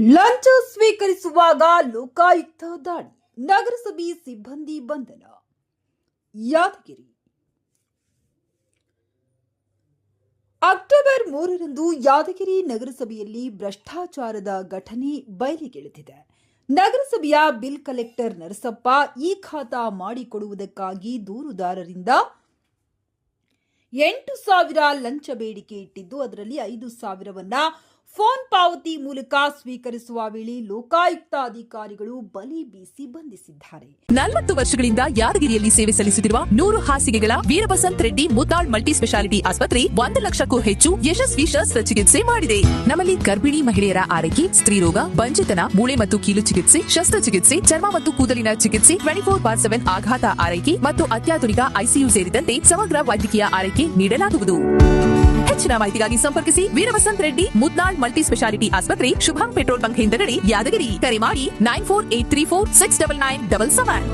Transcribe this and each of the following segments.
ಲಂಚ ಸ್ವೀಕರಿಸುವಾಗ ಲೋಕಾಯುಕ್ತ ದಾಳಿ. ನಗರಸಭೆ ಸಿಬ್ಬಂದಿ ಬಂಧನ. ಯಾದಗಿರಿ. ಅಕ್ಟೋಬರ್ ಮೂರರಂದು ಯಾದಗಿರಿ ನಗರಸಭೆಯಲ್ಲಿ ಭ್ರಷ್ಟಾಚಾರದ ಘಟನೆ ಬಯಲಿಗೆಳೆದಿದೆ. ನಗರಸಭೆಯ ಬಿಲ್ ಕಲೆಕ್ಟರ್ ನರಸಪ್ಪ ಈ ಖಾತಾ ಮಾಡಿಕೊಡುವುದಕ್ಕಾಗಿ ದೂರುದಾರರಿಂದ ಎಂಟು ಸಾವಿರ ಲಂಚ ಬೇಡಿಕೆ ಇಟ್ಟಿದ್ದು, ಅದರಲ್ಲಿ ಐದು ಸಾವಿರವನ್ನ ಫೋನ್ ಪಾವತಿ ಮೂಲಕ ಸ್ವೀಕರಿಸುವ ವೇಳೆ ಲೋಕಾಯುಕ್ತ ಅಧಿಕಾರಿಗಳು ಬಲಿ ಬೀಸಿ ಬಂಧಿಸಿದ್ದಾರೆ. ನಲವತ್ತು ವರ್ಷಗಳಿಂದ ಯಾದಗಿರಿಯಲ್ಲಿ ಸೇವೆ ಸಲ್ಲಿಸುತ್ತಿರುವ ನೂರು ಹಾಸಿಗೆಗಳ ವೀರಬಸಂತ್ ರೆಡ್ಡಿ ಮುತಾಳ್ ಮಲ್ಟಿ ಸ್ಪೆಷಾಲಿಟಿ ಆಸ್ಪತ್ರೆ ಒಂದು ಲಕ್ಷಕ್ಕೂ ಹೆಚ್ಚು ಯಶಸ್ವಿ ಶಸ್ತ್ರಚಿಕಿತ್ಸೆ ಮಾಡಿದೆ. ನಮ್ಮಲ್ಲಿ ಗರ್ಭಿಣಿ ಮಹಿಳೆಯರ ಆರೈಕೆ ಸ್ತ್ರೀರೋಗ ಬಂಜೆತನ, ಮೂಳೆ ಮತ್ತು ಕೀಲು ಚಿಕಿತ್ಸೆ ಶಸ್ತ್ರಚಿಕಿತ್ಸೆ ಚರ್ಮ ಮತ್ತು ಕೂದಲಿನ ಚಿಕಿತ್ಸೆ ಟ್ವೆಂಟಿ ಫೋರ್ ಬಾರ್ ಸೆವೆನ್ ಆಘಾತ ಆರೈಕೆ ಮತ್ತು ಅತ್ಯಾಧುನಿಕ ಐಸಿಯು ಸೇರಿದಂತೆ ಸಮಗ್ರ ವೈದ್ಯಕೀಯ ಆರೈಕೆ ನೀಡಲಾಗುವುದು. ಹೆಚ್ಚಿನ ಮಾಹಿತಿಗಾಗಿ ಸಂಪರ್ಕಿಸಿ ವೀರವಸಂತ್ ರೆಡ್ಡಿ ಮುದ್ನಾಳ್ ಮಲ್ಟಿ ಸ್ಪೆಷಾಲಿಟಿ ಆಸ್ಪತ್ರೆ, ಶುಭಂ ಪೆಟ್ರೋಲ್ ಬಂಕ್ ಹಿಂದಗಡೆ ಯಾದಗಿರಿ. ಕರೆ ಮಾಡಿ nine four eight three four six double nine double seven.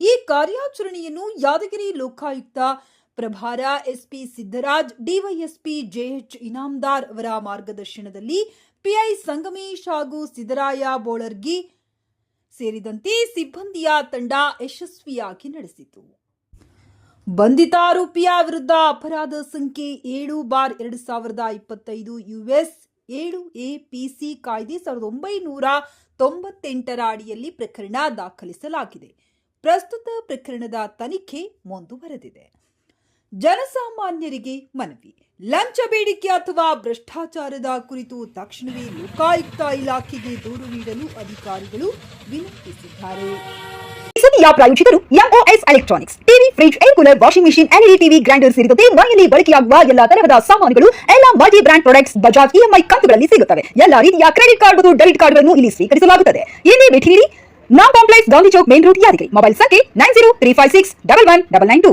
ಈ ಕಾರ್ಯಾಚರಣೆಯನ್ನು ಯಾದಗಿರಿ ಲೋಕಾಯುಕ್ತ ಪ್ರಭಾರ SP Siddaraj, DySP JH Inamdar ಅವರ ಮಾರ್ಗದರ್ಶನದಲ್ಲಿ ಪಿಐ ಸಂಗಮೇಶ್ ಹಾಗೂ ಸಿದ್ದರಾಯ ಬೋಳರ್ಗಿ ಸೇರಿದಂತೆ ಸಿಬ್ಬಂದಿಯ ತಂಡ ಯಶಸ್ವಿಯಾಗಿ ನಡೆಸಿತು. ಬಂಧಿತ ಆರೋಪಿಯ ವಿರುದ್ಧ ಅಪರಾಧ ಸಂಖ್ಯೆ ಏಳು ಬಾರ್ ಎರಡು ಸಾವಿರದ ಇಪ್ಪತ್ತೈದು ಯುಎಸ್ ಏಳು ಎ ಪಿಸಿ ಕಾಯ್ದೆ ಸಾವಿರದ ಒಂಬೈನೂರ ತೊಂಬತ್ತೆಂಟರ ಅಡಿಯಲ್ಲಿ ಪ್ರಕರಣ ದಾಖಲಿಸಲಾಗಿದೆ. ಪ್ರಸ್ತುತ ಪ್ರಕರಣದ ತನಿಖೆ ಮುಂದುವರೆದಿದೆ. ಜನಸಾಮಾನ್ಯರಿಗೆ ಮನವಿ. ಲಂಚ ಬೇಡಿಕೆ ಅಥವಾ ಭ್ರಷ್ಟಾಚಾರದ ಕುರಿತು ತಕ್ಷಣವೇ ಲೋಕಾಯುಕ್ತ ಇಲಾಖೆಗೆ ದೂರು ನೀಡಲು ಅಧಿಕಾರಿಗಳು ವಿನಂತಿಸಿದ್ದಾರೆ. ಪ್ರಾಯೋಜಿತರು MOS electronics TV fridge air cooler washing machine LED TV, grinder ಸೇರಿದಂತೆ ಮನೆಯಲ್ಲಿ ಬಳಕೆಯಾಗುವ ಎಲ್ಲಾ ತರಹದ ಸಾಮಾನುಗಳು, ಎಲ್ಲ multi brand products, Bajaj EMI ಕಂತುಗಳಲ್ಲಿ ಸಿಗುತ್ತವೆ. ಎಲ್ಲ ರೀತಿಯ ಕ್ರೆಡಿಟ್ ಕಾರ್ಡ್ ಮತ್ತು ಡೆಬಿಟ್ ಕಾರ್ಡ್ಗಳನ್ನು ಇಲ್ಲಿ ಸ್ವೀಕರಿಸಲಾಗುತ್ತದೆ. ಇಲ್ಲಿ ಭೇಟಿ ನೀಡಿ Naam complex, Gandhi Chowk, main road Yadgiri mobile ಸಂಖ್ಯೆ nine zero three five six double one double nine two.